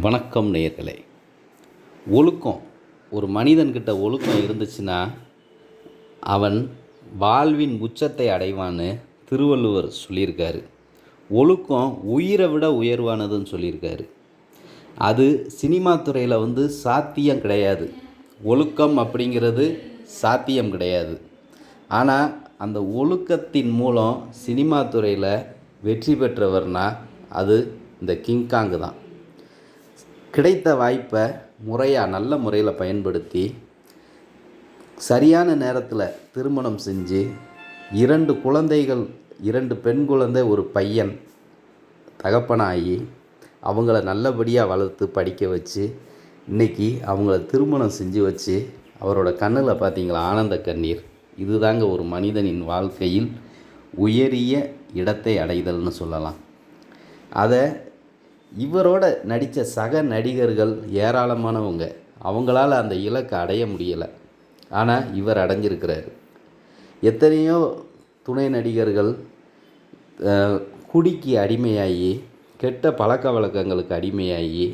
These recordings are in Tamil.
வணக்கம் நேயர்களே. ஒழுக்கம் ஒரு மனிதன்கிட்ட ஒழுக்கம் இருந்துச்சுன்னா அவன் வாழ்வின் உச்சத்தை அடைவான்னு திருவள்ளுவர் சொல்லியிருக்காரு. ஒழுக்கம் உயிரை விட உயர்வானதுன்னு சொல்லியிருக்காரு. அது சினிமா துறையில் வந்து சாத்தியம் கிடையாது. ஒழுக்கம் அப்படிங்கிறது சாத்தியம் கிடையாது. ஆனால் அந்த ஒழுக்கத்தின் மூலம் சினிமா துறையில் வெற்றி பெற்றவர்னால் அது இந்த கிங்காங்கு தான். கிடைத்த வாய்ப்பை முறையாக நல்ல முறையில் பயன்படுத்தி சரியான நேரத்தில் திருமணம் செஞ்சு இரண்டு குழந்தைகள் இரண்டு பெண் குழந்தை ஒரு பையன் தகப்பனாகி அவங்கள நல்லபடியாக வளர்த்து படிக்க வச்சு இன்றைக்கி அவங்கள திருமணம் செஞ்சு வச்சு அவரோட கண்ணில் பார்த்தீங்களா ஆனந்த கண்ணீர். இதுதாங்க ஒரு மனிதனின் வாழ்க்கையில் உயரிய இடத்தை அடைதல்னு சொல்லலாம். அதை இவரோட நடித்த சக நடிகர்கள் ஏராளமானவங்க. அவங்களால அந்த இலக்கை அடைய முடியலை. ஆனால் இவர் அடைஞ்சிருக்கிறார் எத்தனையோ துணை நடிகர்கள் குடிக்கு அடிமையாகி கெட்ட பழக்க வழக்கங்களுக்கு அடிமையாகி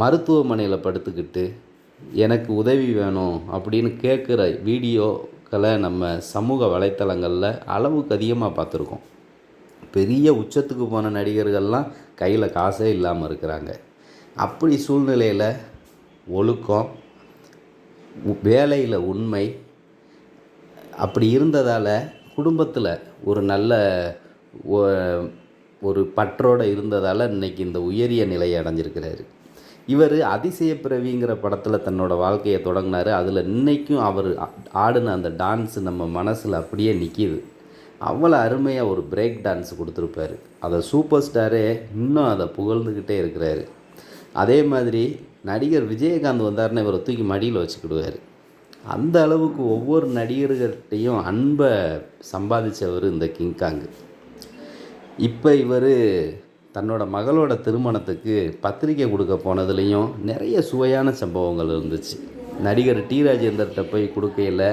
மருத்துவமனையில் படுத்துக்கிட்டு எனக்கு உதவி வேணும் அப்படின்னு கேட்குற வீடியோக்களை நம்ம சமூக வலைத்தளங்களில் அளவுக்கு அதிகமாக பார்த்துருக்கோம். பெரிய உச்சத்துக்கு போன நடிகர்கள்லாம் கையில் காசே இல்லாமல் இருக்கிறாங்க. அப்படி சூழ்நிலையில் ஒழுக்கம் வேலையில் உண்மை அப்படி இருந்ததால் குடும்பத்தில் ஒரு நல்ல ஒரு பற்றோடு இருந்ததால் இன்றைக்கி இந்த உயரிய நிலையை அடைஞ்சிருக்கிறாரு. இவர் அதிசய பிறவிங்கிற படத்தில் தன்னோட வாழ்க்கையை தொடங்கினாரு. அதில் இன்றைக்கும் அவர் ஆடின அந்த டான்ஸ் நம்ம மனசில் அப்படியே நிற்கிது அவ்வளோ அருமையாக ஒரு பிரேக் டான்ஸ் கொடுத்துருப்பாரு. அதை சூப்பர் ஸ்டாரே இன்னும் அதை புகழ்ந்துக்கிட்டே இருக்கிறாரு. அதே மாதிரி நடிகர் விஜயகாந்த் வந்தாருன்னா இவரை தூக்கி மடியில் வச்சுக்கிடுவார். அந்த அளவுக்கு ஒவ்வொரு நடிகர்கிட்டையும் அன்பை சம்பாதிச்சவர் இந்த கிங்காங்கு இப்போ இவர் தன்னோட மகளோட திருமணத்துக்கு பத்திரிக்கை கொடுக்க போனதுலேயும் நிறைய சுவையான சம்பவங்கள் இருந்துச்சு. நடிகர் டி. ராஜேந்தர்கிட்ட போய் கொடுக்கையில்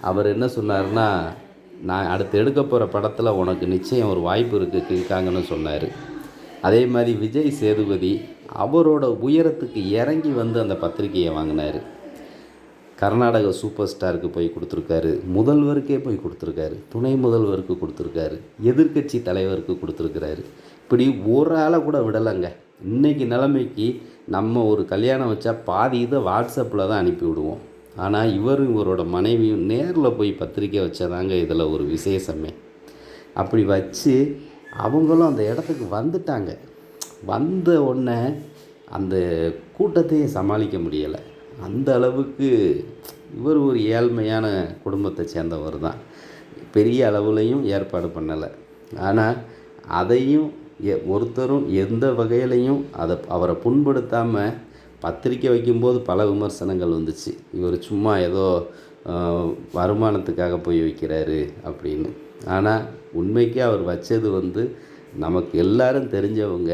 அவர் என்ன சொன்னார்னா நான் அடுத்து எடுக்க போகிற படத்தில் உனக்கு நிச்சயம் ஒரு வாய்ப்பு இருக்குது கிங்காங்கன்னு சொன்னார். அதே மாதிரி விஜய் சேதுபதி அவரோட உயரத்துக்கு இறங்கி வந்து அந்த பத்திரிக்கையை வாங்கினார். கர்நாடக சூப்பர் ஸ்டாருக்கு போய் கொடுத்துருக்காரு. முதல்வருக்கே போய் கொடுத்துருக்காரு. துணை முதல்வருக்கு கொடுத்துருக்காரு. எதிர்க்கட்சி தலைவருக்கு கொடுத்துருக்கிறாரு. இப்படி ஒரு ஆளை கூட விடலைங்க. இன்னைக்கு நிலைமைக்கு நம்ம ஒரு கல்யாணம் வச்சா பாதி இதை வாட்ஸ்அப்பில் தான் அனுப்பி விடுவோம் ஆனால் இவரும் இவரோட மனைவியும் நேரில் போய் பத்திரிக்கை வச்சதாங்க இதில் ஒரு விசேஷமே. அப்படி வச்சு அவங்களும் அந்த இடத்துக்கு வந்துட்டாங்க. வந்த உடனே அந்த கூட்டத்தையும் சமாளிக்க முடியலை. அந்த அளவுக்கு இவர் ஒரு ஏழ்மையான குடும்பத்தை சேர்ந்தவர் தான். பெரிய அளவுலையும் ஏற்பாடு பண்ணலை. ஆனால் அதையும் எ- ஒருத்தரும் எந்த வகையிலையும் அதை அவரை புண்படுத்தாமல் பத்திரிக்கை வைக்கும்போது பல விமர்சனங்கள் வந்துச்சு. இவர் சும்மா ஏதோ வருமானத்துக்காக போய் வைக்கிறாரு அப்படின்னு. ஆனால் உண்மைக்கே அவர் வச்சது வந்து நமக்கு எல்லாரும் தெரிஞ்சவங்க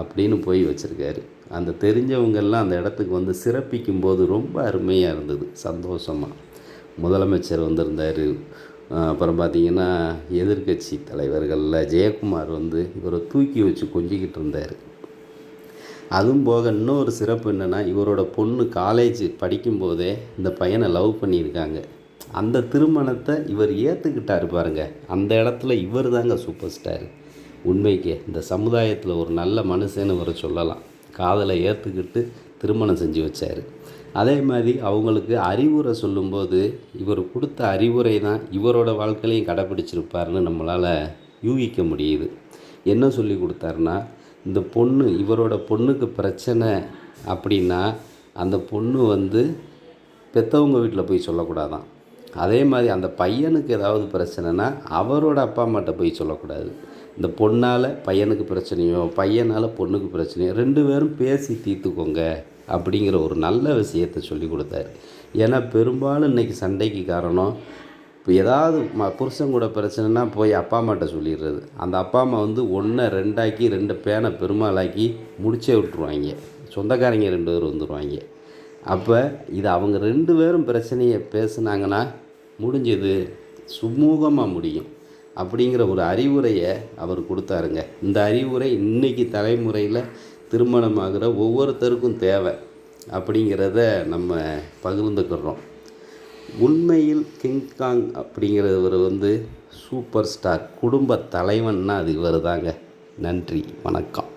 அப்படின்னு போய் வச்சுருக்காரு. அந்த தெரிஞ்சவங்கெல்லாம் அந்த இடத்துக்கு வந்து சிறப்பிக்கும் போது ரொம்ப அருமையாக இருந்தது சந்தோஷமாக முதலமைச்சர் வந்திருந்தார். அப்புறம் பார்த்திங்கன்னா எதிர்க்கட்சி தலைவர்களில் ஜெயக்குமார் வந்து இவரை தூக்கி வச்சு கொஞ்சிக்கிட்டு இருந்தார். அதுவும் போக இன்னொரு சிறப்பு என்னென்னா இவரோட பொண்ணு காலேஜ் படிக்கும்போதே இந்த பையனை லவ் பண்ணியிருக்காங்க. அந்த திருமணத்தை இவர் ஏற்றுக்கிட்டாரு பாருங்கள் அந்த இடத்துல இவர் தாங்க சூப்பர் ஸ்டார் உண்மைக்கு இந்த சமுதாயத்தில் ஒரு நல்ல மனுஷன்னு இவரை சொல்லலாம். காதலை ஏற்றுக்கிட்டு திருமணம் செஞ்சு வச்சார். அதே மாதிரி அவங்களுக்கு அறிவுரை சொல்லும்போது இவர் கொடுத்த அறிவுரை தான் இவரோட வாழ்க்கையிலையும் கடைப்பிடிச்சிருப்பாருன்னு நம்மளால் யூகிக்க முடியுது. என்ன சொல்லி கொடுத்தாருன்னா இந்த பொண்ணு இவரோட பொண்ணுக்கு பிரச்சனை அப்படின்னா அந்த பொண்ணு வந்து பெற்றவங்க வீட்டில் போய் சொல்லக்கூடாதான். அதே மாதிரி அந்த பையனுக்கு ஏதாவது பிரச்சனைனா அவரோட அப்பா அம்மாட்ட போய் சொல்லக்கூடாது. இந்த பொண்ணால் பையனுக்கு பிரச்சனையோ பையனால் பொண்ணுக்கு பிரச்சனையோ ரெண்டு பேரும் பேசி தீர்த்துக்கோங்க அப்படிங்கிற ஒரு நல்ல விஷயத்தை சொல்லி கொடுத்தாரு. ஏன்னா பெரும்பாலும் இன்றைக்கி சண்டைக்கு காரணம் இப்போ ஏதாவது ம புருஷன் கூட பிரச்சனைனா போய் அப்பா அம்மாட்ட சொல்லிடுறது. அந்த அப்பா அம்மா வந்து ஒன்றை ரெண்டாக்கி ரெண்டு பேனை பெருமாளாக்கி முடிச்சே விட்ருவாங்க சொந்தக்காரங்க ரெண்டு பேர் வந்துடுவாங்க அப்போ இது அவங்க ரெண்டு பேரும் பிரச்சனையை பேசுனாங்கன்னா முடிஞ்சது சுமூகமாக முடியும். அப்படிங்கிற ஒரு அறிவுரையை அவர் கொடுத்தாருங்க. இந்த அறிவுரை இன்னைக்கு தலைமுறையில் திருமணமாகிற ஒவ்வொருத்தருக்கும் தேவை. அப்படிங்கிறத நம்ம பகிர்ந்துக்கிறோம். உண்மையில் கிங்காங் அப்படிங்கிறவர் வந்து சூப்பர் ஸ்டார் குடும்ப தலைவன்னா அது இவர் தாங்க நன்றி வணக்கம்.